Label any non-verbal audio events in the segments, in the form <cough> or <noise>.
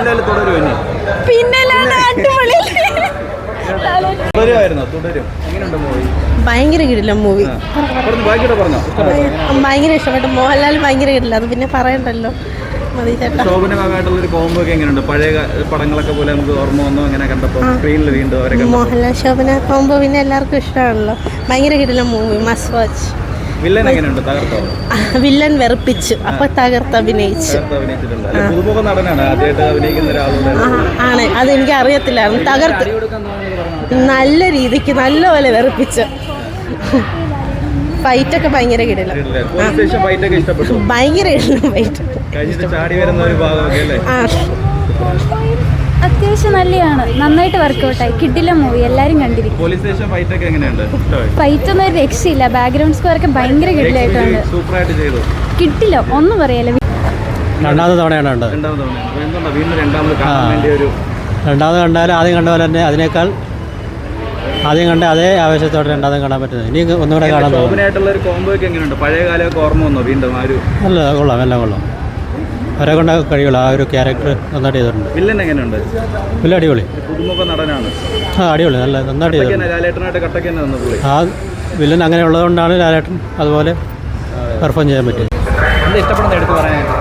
മോഹൻലാൽ തുടരും ഇനി. പിന്നെ അടിപൊളി തുടരുമായിരുന്നോ തുടരും. എങ്ങനെയുണ്ട് മൂവി ഭയങ്കര കിടില്ല മൂവി ഭയങ്കര ഇഷ്ടപ്പെട്ടു മോഹൻലാൽ ഭയങ്കര കിടില്ല അത് പിന്നെ പറയണ്ടല്ലോ. മതി ചേട്ടാ. ശോഭനമായിട്ടുള്ള ഒരു കോംബോ ഒക്കെ എങ്ങനെയുണ്ട്? പഴയ പടങ്ങളൊക്കെ പോലെ നമുക്ക് ഓർമ്മ വന്നു അങ്ങനെ കണ്ടപ്പോൾ സ്ക്രീനിൽ വീണ്ടും മോഹൻലാൽ ശോഭന കോമ്പോ പിന്നെ എല്ലാവർക്കും ഇഷ്ടമാണല്ലോ. ഭയങ്കര കിട്ടില്ല മൂവി മസ്റ്റ് വാച്ച് വില്ലൻ എങ്ങനെയുണ്ട്? തകർത്തോ? <laughs> വില്ലൻ വെറുപ്പിച്ചു. അപ്പൊ തകർത്ത് അഭിനയിച്ചു. പുതുമുഖ നടനാണ്. ആദ്യമായിട്ട് അഭിനയിക്കുന്ന ആണ്. അത് എനിക്ക് അറിയത്തില്ലായിരുന്നു. തകർത്ത്. നല്ല രീതിക്ക് നല്ലപോലെ വെറുപ്പിച്ചു. ഫൈറ്റൊക്കെ ഭയങ്കര കിടില. ഭയങ്കര കിടില ഫൈറ്റ്. ആ. അത്യാവശ്യം നല്ലതാണ് നന്നായിട്ട് വർക്കൗട്ടായി കിഡിലെ മൂവി എല്ലാരും കണ്ടിരിക്കും. പോലീസ് സ്റ്റേഷൻ ഫൈറ്റ് ഒക്കെ എങ്ങനെയുണ്ട്? ഫൈറ്റ് ഒന്നും ഒരു രക്ഷയില്ല. ബാക്ക്ഗ്രൗണ്ട് സ്കോർ ഒക്കെ ഭയങ്കര കിഡിലായിട്ടാണ് സൂപ്പറായിട്ട് ചെയ്തു. കിട്ടില്ല. ഒന്നും പറയല്ല? രണ്ടാമത്തെ തവണയാണ് കണ്ടത്. രണ്ടാമത് തവണ വീണ്ടും രണ്ടാമത് കാണാൻ ഒരു രണ്ടാമത് കണ്ടാൽ ആദ്യം കണ്ട പോലെ തന്നെ അതിനേക്കാൾ ആദ്യം കണ്ട അതേ ആവേശത്തോടെ രണ്ടാമത് കാണാൻ പറ്റുന്നത്. ഇനി ഒന്നുകൂടെ കാണാൻ തോന്നുന്നു അല്ല കൊള്ളാം. എല്ലാം കൊള്ളാം. അവരെ കൊണ്ട് കഴിയുള്ളൂ ആ ഒരു ക്യാരക്ടർ നന്നായിട്ട് ചെയ്തിട്ടുണ്ട്. വില്ലൻ എങ്ങനെയുണ്ട്? വില്ല അടിപൊളി. പുതുമുഖ നടനാണ്. ആ അടിപൊളി. നല്ല നന്നായിട്ട് ചെയ്തിട്ടുണ്ട്. ആ വില്ലൻ അങ്ങനെ ഉള്ളതുകൊണ്ടാണ് ലാലേട്ടൻ അതുപോലെ പെർഫോം ചെയ്യാൻ പറ്റിയത്. എന്താ ഇഷ്ടപ്പെടുന്ന എടുത്ത് പറയാനായിട്ട്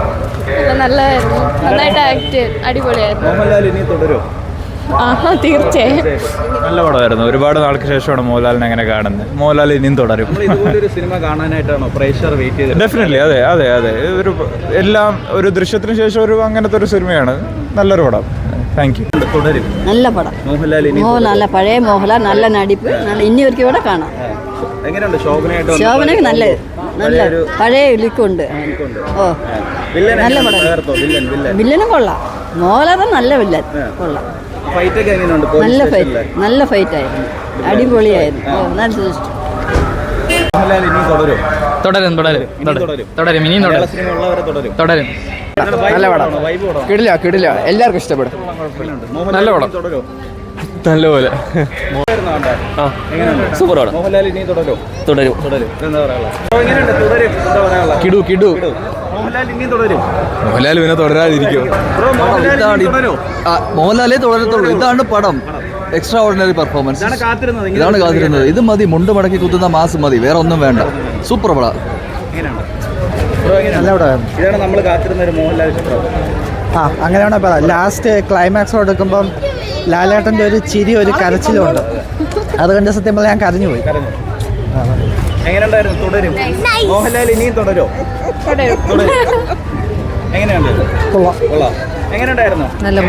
നല്ലതായിരുന്നു നന്നായിട്ട് ആക്ട് അടിപൊളിയായിരുന്നു. മോഹൻലാൽ ഇനി തുടരും ആഹാ തീർച്ചയായും. നല്ല പടമായിരുന്നു. ഒരുപാട് നാൾക്ക് ശേഷമാണ് മോഹൻലാലിനെ അങ്ങനെ കാണുന്നത്. മോഹൻലാൽ ഇനിയും തുടരും. സിനിമ കാണാനായിട്ടാണോ പ്രേക്ഷർ വെയിറ്റ് ചെയ്തത്? ഡെഫിനറ്റ്ലി അതെ അതെ അതെ. ഒരു എല്ലാം ഒരു ദൃശ്യത്തിന് ശേഷം ഒരു അങ്ങനത്തെ ഒരു സിനിമയാണ്. നല്ലൊരു പടം. താങ്ക് യു തുടരും. നല്ല പടം. മോഹൻലാൽ മോഹൻലാൽ പഴയ മോഹൻലാൽ നല്ല നടിപ്പ്. ഇനി ഒരിക്കൽ ഇവിടെ കാണാം. എങ്ങനെയുണ്ട് ശോഭനയായിട്ട് നല്ല നല്ല പഴയ ലുക്കുണ്ട്. ഓ. വില്ലൻ നല്ല? പടം. Villain villain. വില്ലനും കൊള്ളാം. മോഹൻലാൽ നല്ല വില്ലൻ. കൊള്ളാം. ഫൈറ്റ് ഒക്കെ എങ്ങനെയുണ്ട്? നല്ല ഫൈറ്റ് നല്ല ഫൈറ്റായിരുന്നു അടിപൊളിയായിരുന്നു. നല്ല ഇഷ്ടം മോഹൻലാൽ ഇനി തുടരും? തുടരും തുടരും തുടരും. ഇനിയും തുടരും. തുടരും. നല്ല പടം. കിടില കിടില. കിടില്ല കിടില്ല എല്ലാവർക്കും ഇഷ്ടപ്പെടും. നല്ല പടം. നല്ലപോലെ? സൂപ്പർ പടം. തുടരും. തുടരും. കിടു. കിടു. മോഹൻലാൽ പിന്നെ തുടരാതിരിക്കും. മോഹൻലാലേ തുടരത്തുള്ളൂ. ഇതാണ് പടം. എക്സ്ട്രാ ഓർഡിനറി പെർഫോമൻസ് ഇതാണ് കാത്തിരുന്നത്. ഇതാണ് കാത്തിരുന്നത്. ഇത് മതി മുണ്ട് മടക്കി കുത്തുന്ന മാസ് മതി. വേറെ ഒന്നും വേണ്ട. സൂപ്പർ പടം. ഇതാണ് നമ്മൾ കാത്തിരുന്ന ഒരു മോഹൻലാൽ ചിത്രം ആ അങ്ങനെയാണ് പറയാം ലാസ്റ്റ് ക്ലൈമാക്സ് എടുക്കുമ്പം ലാലേട്ടന്റെ ഒരു ചിരി ഒരു കരച്ചിലുണ്ട് അത് കണ്ട് സത്യം പറഞ്ഞാൽ ഞാൻ കരഞ്ഞുപോയി. കരഞ്ഞു. എങ്ങനെയുണ്ടായിരുന്നു? തുടരും. മോഹൻലാൽ ഇനിയും തുടരോ? തുടരും. എങ്ങനെയുണ്ട്? കൊള്ളാം. കൊള്ളാം. എങ്ങനെയുണ്ടായിരുന്നു? നല്ല